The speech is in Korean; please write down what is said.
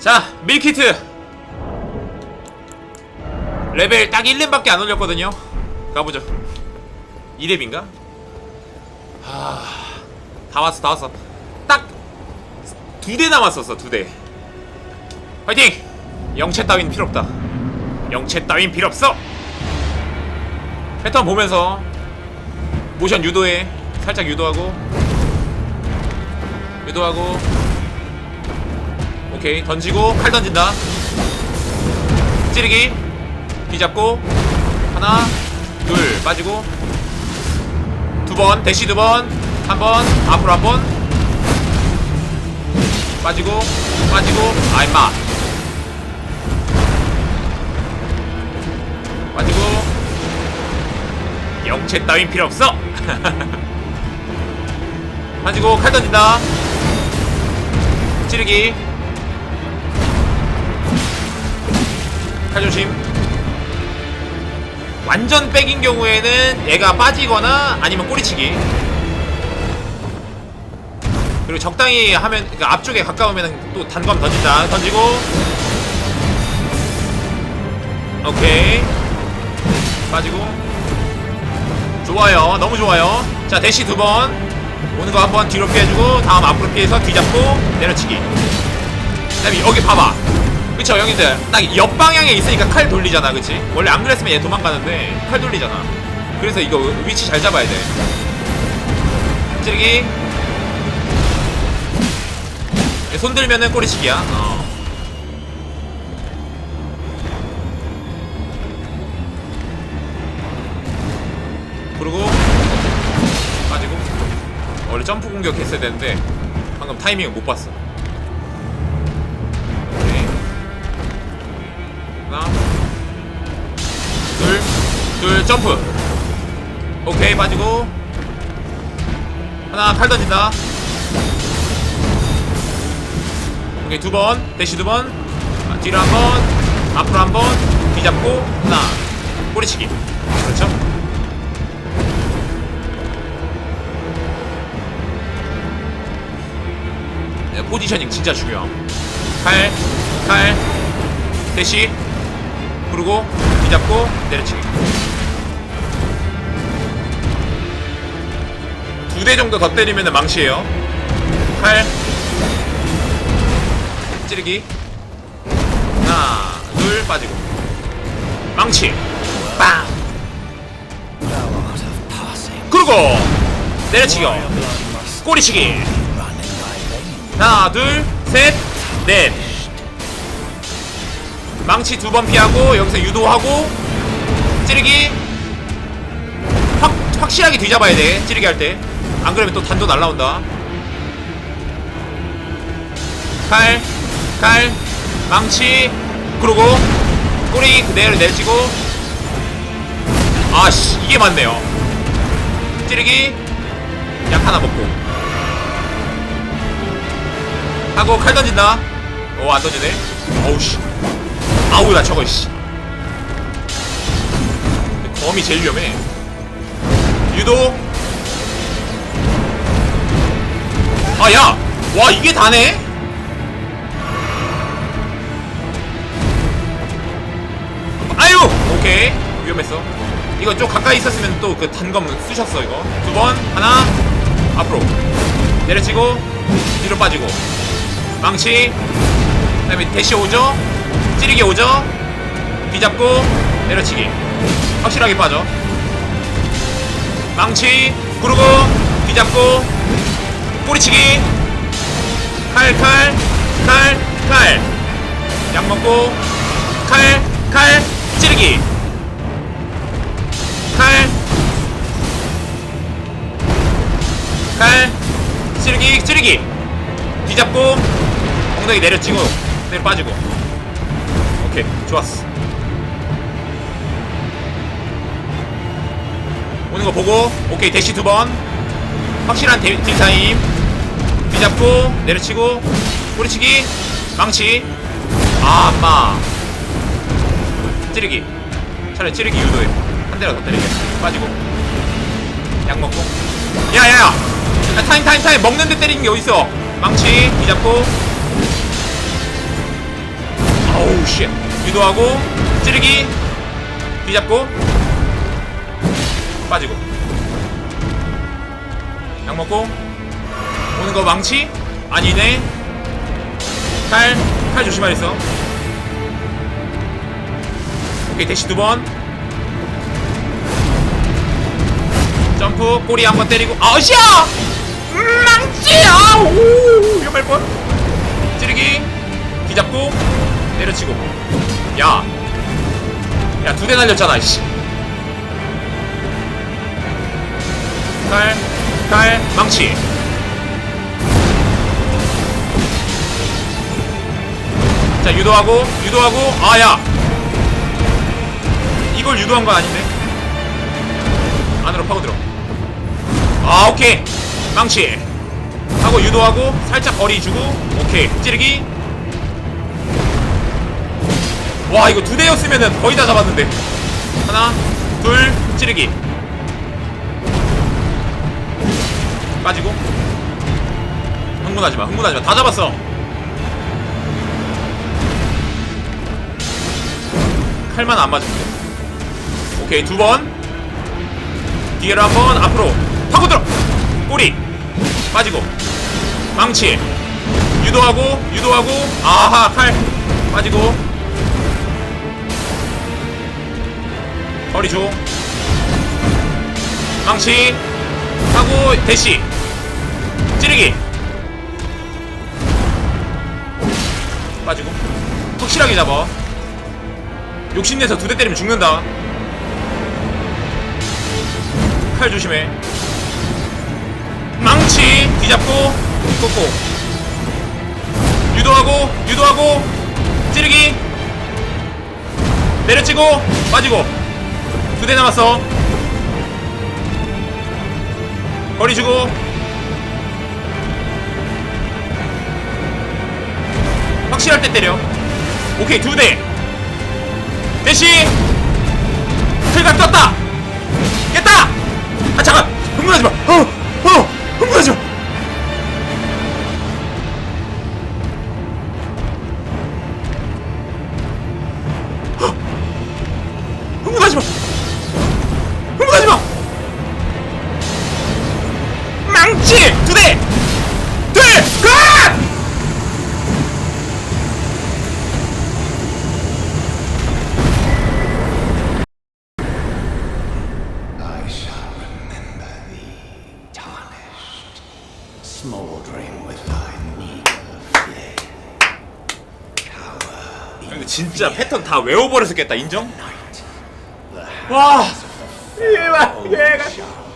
자 밀키트. 레벨 딱 1렙밖에 안 올렸거든요. 가보죠. 2렙인가? 하 다 왔어 다 왔어. 딱 두 대 남았었어 두대. 화이팅! 영채 따윈 필요 없다. 영채 따윈 필요 없어! 패턴 보면서 모션 유도해. 살짝 유도하고. 유도하고 오케이 던지고 칼 던진다. 찌르기. 뒤잡고. 하나 둘 빠지고. 두 번 대시 두 번. 한 번 앞으로 한 번. 빠지고 빠지고. 아 임마. 빠지고. 영채 따윈 필요 없어. 빠지고 칼 던진다. 찌르기 조심. 완전 백인 경우에는 얘가 빠지거나 아니면 꼬리치기. 그리고 적당히 하면 그러니까 앞쪽에 가까우면 또 단검 던진다. 던지고. 오케이. 빠지고. 좋아요. 너무 좋아요. 자 대시 두 번. 오는 거 한번 뒤로 피해주고 다음 앞으로 피해서 뒤잡고 내려치기. 그 다음에 여기 봐봐 그쵸 형님들. 딱 옆방향에 있으니까 칼 돌리잖아 그치? 원래 안 그랬으면 얘 도망가는데 칼 돌리잖아. 그래서 이거 위치 잘 잡아야 돼. 찌르기. 손 들면은 꼬리치기야. 어. 그리고. 빠지고. 원래 점프 공격 했어야 되는데 방금 타이밍을 못 봤어 둘 둘 점프. 오케이 빠지고. 하나 칼 던진다. 오케이 두 번. 대시 두 번. 아, 뒤로 한 번. 앞으로 한 번. 뒤 잡고 하나. 꼬리치기. 그렇죠? 네, 포지셔닝 진짜 중요함. 칼, 칼, 대시. 그리고 뒤잡고 내려치기. 두 대 정도 더 때리면 망치예요. 칼. 찌르기. 하나 둘 빠지고. 망치. 빵. 그리고 내려치기요. 꼬리치기. 하나 둘 셋넷 망치 두 번 피하고 여기서 유도하고 찌르기. 확 확실하게 뒤잡아야 돼 찌르기 할 때. 안 그러면 또 단도 날라온다. 칼, 칼, 망치, 그리고 꼬리 그대로 내치고. 아씨 이게 맞네요. 찌르기 약 하나 먹고. 하고 칼 던진다. 오 안 던지네. 어우 씨 아우 나 저거 씨. 검이 제일 위험해. 유도. 아야! 와 이게 다네? 아유! 오케이. 위험했어. 이거 좀 가까이 있었으면 또 그 단검 쓰셨어 이거. 두 번 하나 앞으로. 내려치고 뒤로 빠지고. 망치. 그 다음에 대시 오죠 찌르기 오죠? 뒤잡고 내려치기. 확실하게 빠져. 망치 구르고 뒤잡고 꼬리치기. 칼칼 칼 칼. 약 먹고 칼 칼 찌르기. 칼 칼 찌르기 찌르기. 뒤잡고 엉덩이 내려치고 내려 빠지고 오케이 좋았어. 오는 거 보고 오케이 대시 두 번. 확실한 대, 딜타임. 뒤잡고 내려치고 꼬리치기 망치. 아 엄마. 찌르기. 차라리 찌르기 유도해. 한 대라도 더 때리게. 빠지고. 약 먹고. 야야야. 야, 타임 타임 타임. 먹는데 때리는 게 어딨어? 망치 뒤잡고 쉣 유도하고 찌르기. 뒤잡고. 빠지고. 약 먹고. 오는 거 망치. 아니네. 칼. 칼 조심하랬어. 오케이 대시 두번. 점프. 꼬리 한 번 때리고. 아우씨야 음, 망치야 오 위험할 뻔. 찌르기. 뒤잡고 내려치고 야 야 두 대 날렸잖아 이씨 칼, 칼, 망치. 자, 유도하고, 유도하고, 아, 야! 이걸 유도한 건 아닌데? 안으로 파고들어. 아, 오케이. 망치. 하고, 유도하고, 살짝 거리 주고, 오케이. 찌르기. 와, 이거 두 대였으면은 거의 다 잡았는데. 하나, 둘, 찌르기. 빠지고. 흥분하지마 흥분하지마. 다 잡았어. 칼만 안 맞으면 돼. 오케이 두번. 뒤에로 한번 앞으로. 파고 들어! 꼬리. 빠지고. 망치. 유도하고 유도하고. 아하 칼. 빠지고 거리 줘. 망치. 하고 대시. 찌르기. 빠지고. 확실하게 잡아. 욕심내서 두 대 때리면 죽는다. 칼 조심해. 망치. 뒤잡고. 꽂고. 유도하고 유도하고. 찌르기. 내려치고 빠지고 두 대 남았어. 거리 주고. 확실할 때 때려. 오케이 두대. 대시. 틀각 떴다. 깼다. 아 잠깐. 흥분하지 마. 어, 어, 진짜 패턴 다 외워버려서 깼다 인정? 와! 이발 shall